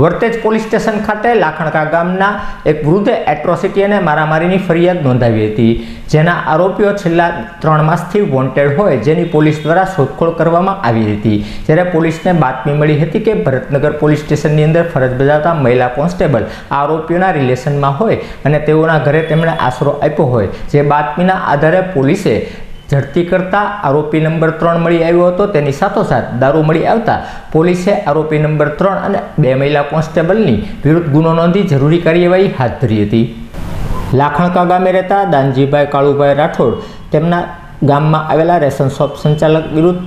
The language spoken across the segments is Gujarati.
વર્તેજ પોલીસ સ્ટેશન ખાતે લાખણકા ગામના એક વૃદ્ધે એટ્રોસિટી અને મારામારીની ફરિયાદ નોંધાવી હતી. જેના આરોપીઓ છેલ્લા ત્રણ માસથી વોન્ટેડ હોય જેની પોલીસ દ્વારા શોધખોળ કરવામાં આવી હતી. જ્યારે પોલીસને બાતમી મળી હતી કે ભરતનગર પોલીસ સ્ટેશનની અંદર ફરજ બજાવતા મહિલા કોન્સ્ટેબલ આરોપીઓના રિલેશનમાં હોય અને તેઓના ઘરે તેમણે આશરો આપ્યો હોય. જે બાતમીના આધારે પોલીસે ઝડપી કરતા આરોપી નંબર ત્રણ મળી આવ્યો હતો. તેની સાથોસાથ દારૂ મળી આવતા પોલીસે આરોપી નંબર ત્રણ અને બે મહિલા કોન્સ્ટેબલની વિરુદ્ધ ગુનો નોંધી જરૂરી કાર્યવાહી હાથ ધરી હતી. લાખણકા ગામે રહેતા દાનજીભાઈ કાળુભાઈ રાઠોડ તેમના ગામમાં આવેલા રેશન શોપ સંચાલક વિરુદ્ધ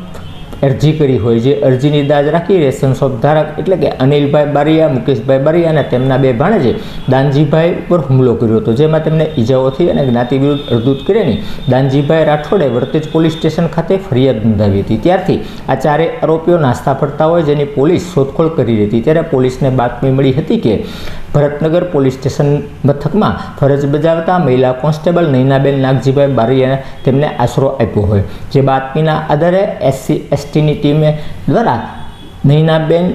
અરજી કરી હોય જે અરજીની દાજ રાખી રેશન શોપ ધારક એટલે કે અનિલભાઈ બારિયા, મુકેશભાઈ બારિયા અને તેમના બે ભાણેજે દાનજીભાઈ ઉપર હુમલો કર્યો હતો, જેમાં તેમને ઈજાઓથી અને જ્ઞાતિ વિરુદ્ધ અડધૂત કર્યાની દાનજીભાઈ રાઠોડે વર્તેજ પોલીસ સ્ટેશન ખાતે ફરિયાદ નોંધાવી હતી. ત્યારથી આ ચારે આરોપીઓ નાસ્તા ફરતા હોય જેની પોલીસ શોધખોળ કરી હતી. ત્યારે પોલીસને બાતમી મળી હતી કે ભરતનગર પોલીસ સ્ટેશન મથકમાં ફરજ બજાવતા મહિલા કોન્સ્ટેબલ નૈનાબેન નાગજીભાઈ બારીએ તેમને આશરો આપ્યો હોય. જે બાતમીના આધારે એસસી એસટીની ટીમે દ્વારા નૈનાબેન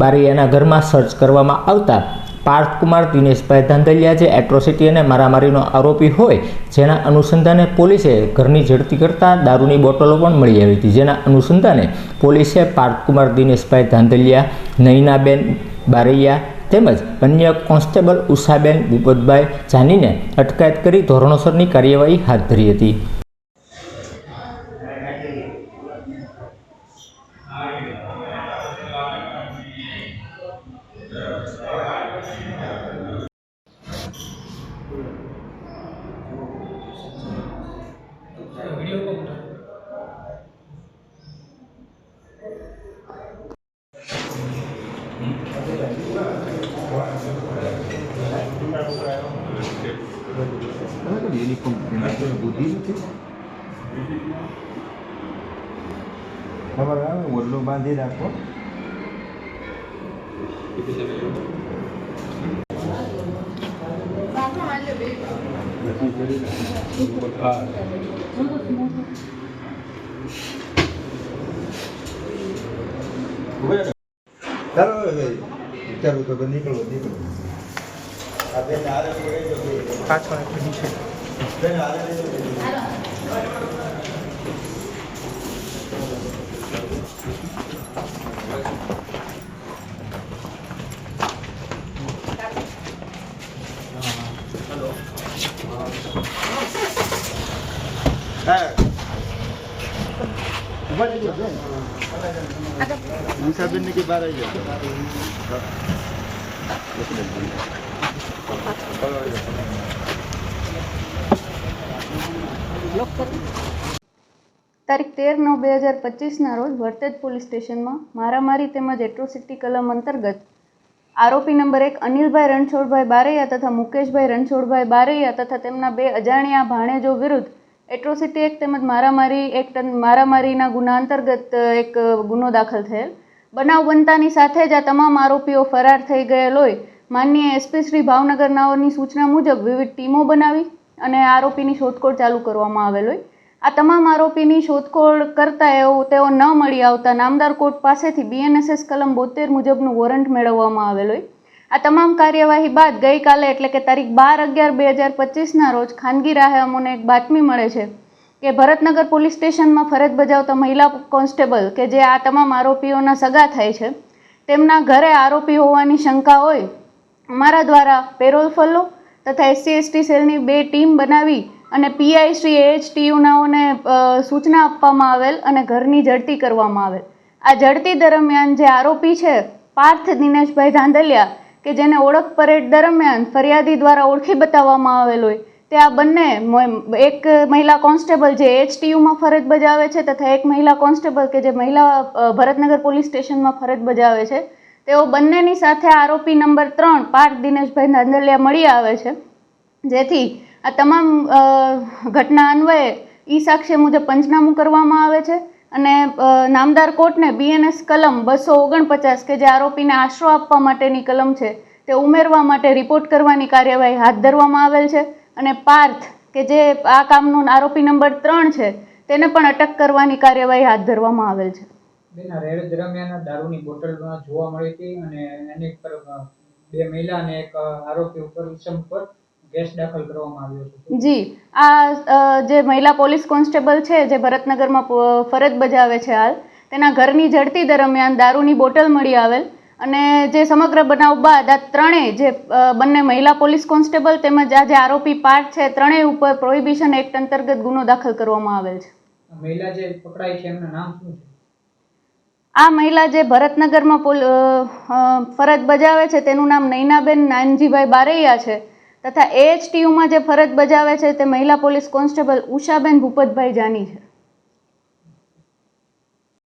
બારિયાના ઘરમાં સર્ચ કરવામાં આવતા પાર્થકુમાર દિનેશભાઈ ધાંધલિયા જે એટ્રોસિટી અને મારામારીનો આરોપી હોય જેના અનુસંધાને પોલીસે ઘરની ઝડપી કરતા દારૂની બોટલો પણ મળી આવી હતી. જેના અનુસંધાને પોલીસે પાર્થકુમાર દિનેશભાઈ ધાંધલિયા, નૈનાબેન બારૈયા તેમજ અન્ય કોન્સ્ટેબલ ઉષાબેન ભૂપતભાઈ જાનીને અટકાયત કરી ધોરણોસરની કાર્યવાહી હાથ ધરી હતી. યુનિફોર્મ બુદ્ધિ નથી ખબર આવે ઓરલો બાંધી રાખો ચાલો વિચારો તો નીકળો નીકળો આ બેન હારે પડે તો બે. બેન હારે લઈ લો. હા. ઊભા રહેજો, બેન. નિશાબેન ને કે બહાર આવી જાઓ તારીખ તેર નવ બે હજાર પચીસના રોજ વરતેજ પોલીસ સ્ટેશનમાં મારામારી તેમજ એટ્રોસિટી કલમ અંતર્ગત આરોપી નંબર એક અનિલભાઈ રણછોડભાઈ બારૈયા તથા મુકેશભાઈ રણછોડભાઈ બારૈયા તથા તેમના બે અજાણ્યા ભાણેજો વિરુદ્ધ એટ્રોસિટી એક્ટ તેમજ મારામારી એક્ટ મારામારીના ગુના અંતર્ગત એક ગુનો દાખલ થયેલ. બનાવ બનતાની સાથે જ આ તમામ આરોપીઓ ફરાર થઈ ગયેલ હોય. માનનીય એસપી શ્રી ભાવનગરનાઓની સૂચના મુજબ વિવિધ ટીમો બનાવી અને આરોપીની શોધખોળ ચાલુ કરવામાં આવેલ હોય. આ તમામ આરોપીની શોધખોળ કરતા એવું તેઓ ન મળી આવતા નામદાર કોર્ટ પાસેથી બીએનએસએસ કલમ બોતેર મુજબનું વોરંટ મેળવવામાં આવેલ હોય. આ તમામ કાર્યવાહી બાદ ગઈકાલે એટલે કે તારીખ બાર અગિયાર બે હજાર પચીસના રોજ ખાનગી રાહે અમને એક બાતમી મળે છે કે ભરતનગર પોલીસ સ્ટેશનમાં ફરજ બજાવતા મહિલા કોન્સ્ટેબલ કે જે આ તમામ આરોપીઓના સગા થાય છે, તેમના ઘરે આરોપી હોવાની શંકા હોય, અમારા દ્વારા પેરોલ ફલ્લો તથા એસસી એસટી સેલની બે ટીમ બનાવી અને પીઆઈ શ્રી એચટીયુનાઓને સૂચના આપવામાં આવેલ અને ઘરની ઝડતી કરવામાં આવેલ. આ ઝડતી દરમિયાન જે આરોપી છે, પાર્થ દિનેશભાઈ ધાંધલિયા, કે જેને ઓળખ પરેડ દરમિયાન ફરિયાદી દ્વારા ઓળખી બતાવવામાં આવેલ હોય, તે આ બંને એક મહિલા કોન્સ્ટેબલ જે એચટીયુમાં ફરજ બજાવે છે તથા એક મહિલા કોન્સ્ટેબલ કે જે મહિલા ભરતનગર પોલીસ સ્ટેશનમાં ફરજ બજાવે છે તેઓ બંનેની સાથે આરોપી નંબર ત્રણ પાર્થ દિનેશભાઈ નાંદલિયા મળી આવે છે. જેથી આ તમામ ઘટના અન્વયે ઈ સાક્ષ્ય મુજબ પંચનામું કરવામાં આવે છે અને નામદાર કોર્ટને બીએનએસ કલમ બસો ઓગણપચાસ કે જે આરોપીને આશરો આપવા માટેની કલમ છે, તે ઉમેરવા માટે રિપોર્ટ કરવાની કાર્યવાહી હાથ ધરવામાં આવેલ છે અને પાર્થ, કે જે આ કામનો આરોપી નંબર ત્રણ છે, તેને પણ અટક કરવાની કાર્યવાહી હાથ ધરવામાં આવેલ છે. બેન આ રેડ દરમિયાન દારૂની બોટલ જોવા મળી હતી અને એની પર બે મહિલા અને એક આરોપી ઉપર ઇસમ પર કેસ દાખલ કરવામાં આવ્યો છે. જી આ જે મહિલા પોલીસ કોન્સ્ટેબલ છે જે ભરતનગરમાં ફરજ બજાવે છે હાલ તેના ઘરની ઝડતી દરમિયાન દારૂની બોટલ મળી આવેલ અને જે સમગ્ર બનાવ બાદ આ ત્રણેય જે બંને મહિલા પોલીસ કોન્સ્ટેબલ તેમજ આ જે આરોપી પાર્ટ છે ત્રણેય ઉપર પ્રોહિબિશન એક્ટ અંતર્ગત ગુનો દાખલ કરવામાં આવેલ છે. મહિલા જે પકડાઈ છે એમનું નામ શું છે? આ મહિલા જે ભરતનગરમાં ફરજ બજાવે છે, તેનું નામ નૈનાબેન નાનજીભાઈ બારૈયા છે. તથા એએચટીયુમાં જે ફરજ બજાવે છે, તે મહિલા પોલીસ કોન્સ્ટેબલ ઉષાબેન ભૂપતભાઈ જાની છે.